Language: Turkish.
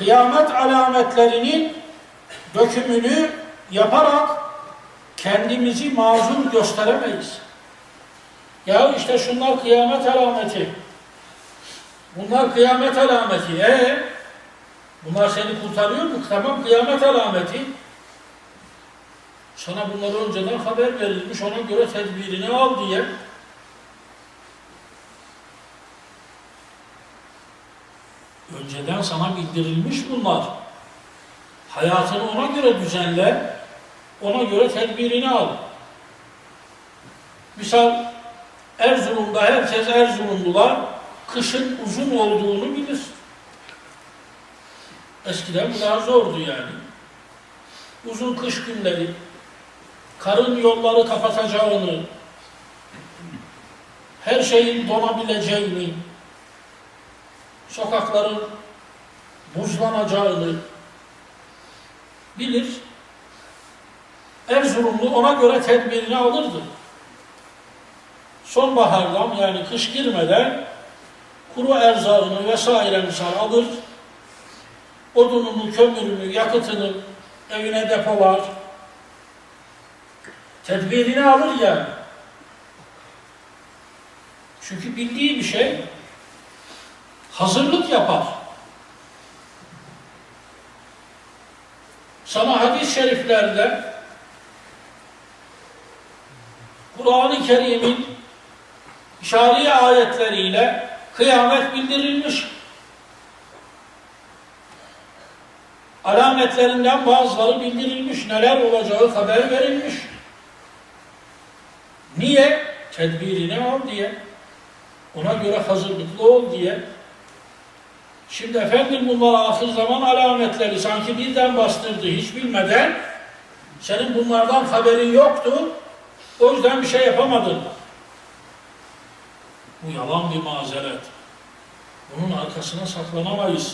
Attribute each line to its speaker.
Speaker 1: kıyamet alametlerinin dökümünü yaparak kendimizi mazur gösteremeyiz. Ya işte şunlar kıyamet alameti. Bunlar kıyamet alameti. E bunlar seni kurtarıyor mu? Tamam kıyamet alameti. Sana bunları önceden haber verilmiş, ona göre tedbirini al diye. Önceden sana bildirilmiş bunlar. Hayatını ona göre düzenle, ona göre tedbirini al. Misal Erzurum'da herkes Erzurumlular kışın uzun olduğunu bilir. Eskiden bu daha zordu yani. Uzun kış günleri, karın yolları kapatacağını, her şeyin donabileceğini, sokakların buzlanacağını bilir. Erzurumlu ona göre tedbirini alırdı. Sonbahardan yani kış girmeden kuru erzağını vesaire alır, odununu, kömürünü, yakıtını evine depolar, tedbirini alır yani. Çünkü bildiği bir şey hazırlık yapar. Sana hadis-i şeriflerde Kur'an-ı Kerim'in işari ayetleriyle kıyamet bildirilmiş. Alametlerinden bazıları bildirilmiş, neler olacağı haber verilmiş. Niye? Tedbirini al diye. Ona göre hazırlıklı ol diye. Şimdi efendim bunlar ahir zaman alametleri sanki birden bastırdı hiç bilmeden. Senin bunlardan haberin yoktu. O yüzden bir şey yapamadın. Bu yalan bir mazeret. Bunun arkasına saklanamayız.